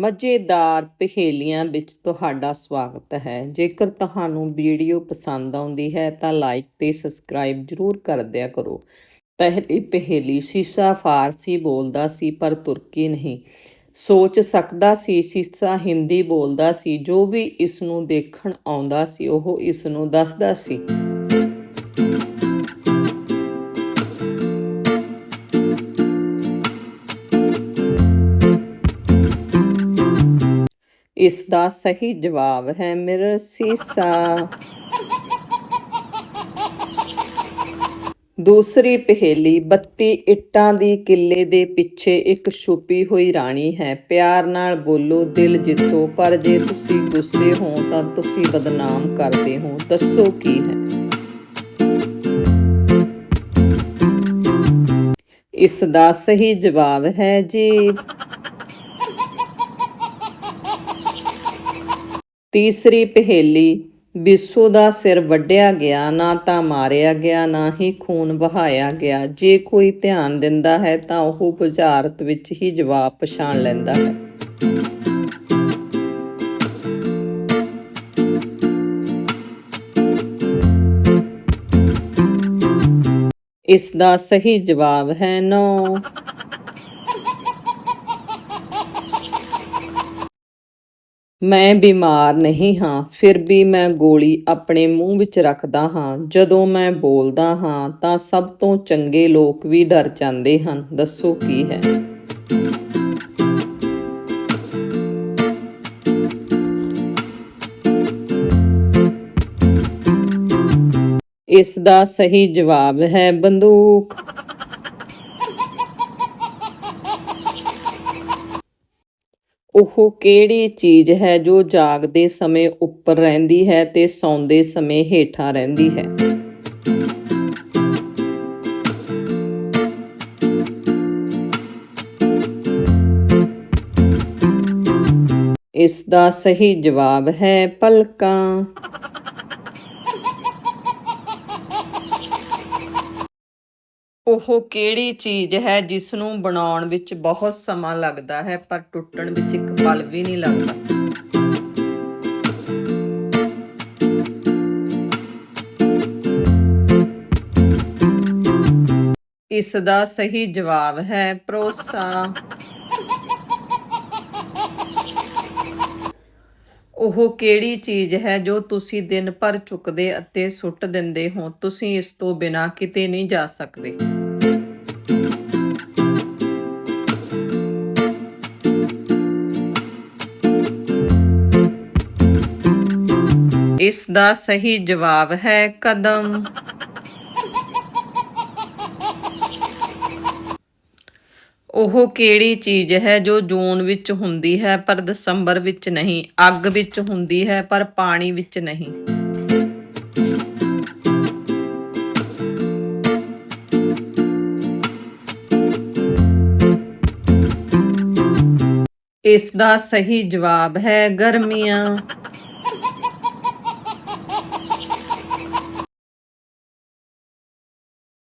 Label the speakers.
Speaker 1: ਮਜ਼ੇਦਾਰ ਪਹੇਲੀਆਂ ਵਿੱਚ ਤੁਹਾਡਾ ਸਵਾਗਤ ਹੈ। ਜੇਕਰ ਤੁਹਾਨੂੰ ਵੀਡੀਓ ਪਸੰਦ ਆਉਂਦੀ ਹੈ ਤਾਂ ਲਾਈਕ ਤੇ ਸਬਸਕ੍ਰਾਈਬ ਜ਼ਰੂਰ ਕਰ ਦਿਆ ਕਰੋ। ਪਹਿਲੀ ਪਹੇਲੀ, ਸੀਸਾ ਫਾਰਸੀ ਬੋਲਦਾ ਸੀ ਪਰ ਤੁਰਕੀ ਨਹੀਂ। ਸੋਚ ਸਕਦਾ ਸੀ, ਸੀਸਾ ਹਿੰਦੀ ਬੋਲਦਾ ਸੀ। ਜੋ ਵੀ ਇਸ ਨੂੰ ਦੇਖਣ ਆਉਂਦਾ ਸੀ, ਉਹ ਇਸ ਨੂੰ ਦੱਸਦਾ ਸੀ। ਇਸ ਦਾ ਸਹੀ ਜਵਾਬ ਹੈ ਮਿਰਰ ਸੀਸਾ। ਦੂਸਰੀ ਪਹੇਲੀ 32 ਇੱਟਾਂ ਦੀ ਕਿੱਲੇ ਦੇ ਪਿੱਛੇ ਇੱਕ ਛੁਪੀ ਹੋਈ ਰਾਣੀ ਹੈ। ਪਿਆਰ ਨਾਲ ਬੋਲੋ, ਦਿਲ ਜਿੱਤੋ, ਪਰ ਜੇ ਤੁਸੀਂ ਗੁੱਸੇ ਹੋ ਤਾਂ ਤੁਸੀਂ ਬਦਨਾਮ ਕਰਦੇ ਹੋ। ਦੱਸੋ ਕੀ ਹੈ? ਇਸ ਦਾ ਸਹੀ ਜਵਾਬ ਹੈ ਜੀ। ਤੀਸਰੀ ਪਹੇਲੀ, ਬਿੱਸੂ ਦਾ ਸਿਰ ਵੱਢਿਆ ਗਿਆ, ਨਾ ਤਾਂ ਮਾਰਿਆ ਗਿਆ, ਨਾ ਹੀ ਖੂਨ ਵਹਾਇਆ ਗਿਆ। ਜੇ ਕੋਈ ਧਿਆਨ ਦਿੰਦਾ ਹੈ, ਤਾਂ ਉਹ ਬੁਝਾਰਤ ਵਿੱਚ ਹੀ ਜਵਾਬ ਪਛਾਣ ਲੈਂਦਾ ਹੈ। ਇਸ ਦਾ ਸਹੀ ਜਵਾਬ ਹੈ ਨੋ। ਮੈਂ ਬਿਮਾਰ ਨਹੀਂ ਹਾਂ, ਫਿਰ ਵੀ ਮੈਂ ਗੋਲੀ ਆਪਣੇ ਮੂੰਹ ਵਿੱਚ ਰੱਖਦਾ ਹਾਂ। ਜਦੋਂ ਮੈਂ ਬੋਲਦਾ ਹਾਂ, ਤਾਂ ਸਭ ਤੋਂ ਚੰਗੇ ਲੋਕ ਵੀ ਡਰ ਜਾਂਦੇ ਹਨ। ਦੱਸੋ ਕੀ ਹੈ? ਇਸ ਦਾ ਸਹੀ ਜਵਾਬ ਹੈ ਬੰਦੂਕ। ਉਹ ਕਿਹੜੀ ਚੀਜ਼ ਹੈ ਜੋ ਜਾਗਦੇ ਸਮੇਂ ਉੱਪਰ ਰਹਿੰਦੀ ਹੈ ਤੇ ਸੌਂਦੇ ਸਮੇਂ ਹੇਠਾਂ ਰਹਿੰਦੀ ਹੈ? ਇਸ ਦਾ ਸਹੀ ਜਵਾਬ ਹੈ ਪਲਕਾਂ। ਉਹ ਕਿਹੜੀ ਚੀਜ਼ ਹੈ ਜਿਸ ਨੂੰ ਬਣਾਉਣ ਵਿੱਚ ਬਹੁਤ ਸਮਾਂ ਲੱਗਦਾ ਹੈ, ਪਰ ਟੁੱਟਣ ਵਿੱਚ ਇੱਕ ਪਲ ਵੀ ਨਹੀਂ ਲੱਗਦਾ। ਇਸ ਦਾ ਸਹੀ ਜਵਾਬ ਹੈ ਭਰੋਸਾ। ਉਹ ਕਿਹੜੀ ਚੀਜ਼ ਹੈ ਜੋ ਤੁਸੀਂ ਦਿਨ ਭਰ ਚੁੱਕਦੇ ਅਤੇ ਸੁੱਟ ਦਿੰਦੇ ਹੋ? ਤੁਸੀਂ ਇਸ ਤੋਂ ਬਿਨਾਂ ਕਿਤੇ ਨਹੀਂ ਜਾ ਸਕਦੇ। ਇਸ ਦਾ ਸਹੀ ਜਵਾਬ ਹੈ ਕਦਮ। ਉਹ ਕਿਹੜੀ ਚੀਜ਼ ਹੈ ਜੋ ਜੂਨ ਵਿੱਚ ਹੁੰਦੀ ਹੈ, ਪਰ ਦਸੰਬਰ ਵਿੱਚ ਨਹੀਂ? ਅੱਗ ਵਿੱਚ ਹੁੰਦੀ ਹੈ, ਪਰ ਪਾਣੀ ਵਿੱਚ ਨਹੀਂ। ਇਸ ਦਾ ਸਹੀ ਜਵਾਬ ਹੈ ਗਰਮੀਆਂ।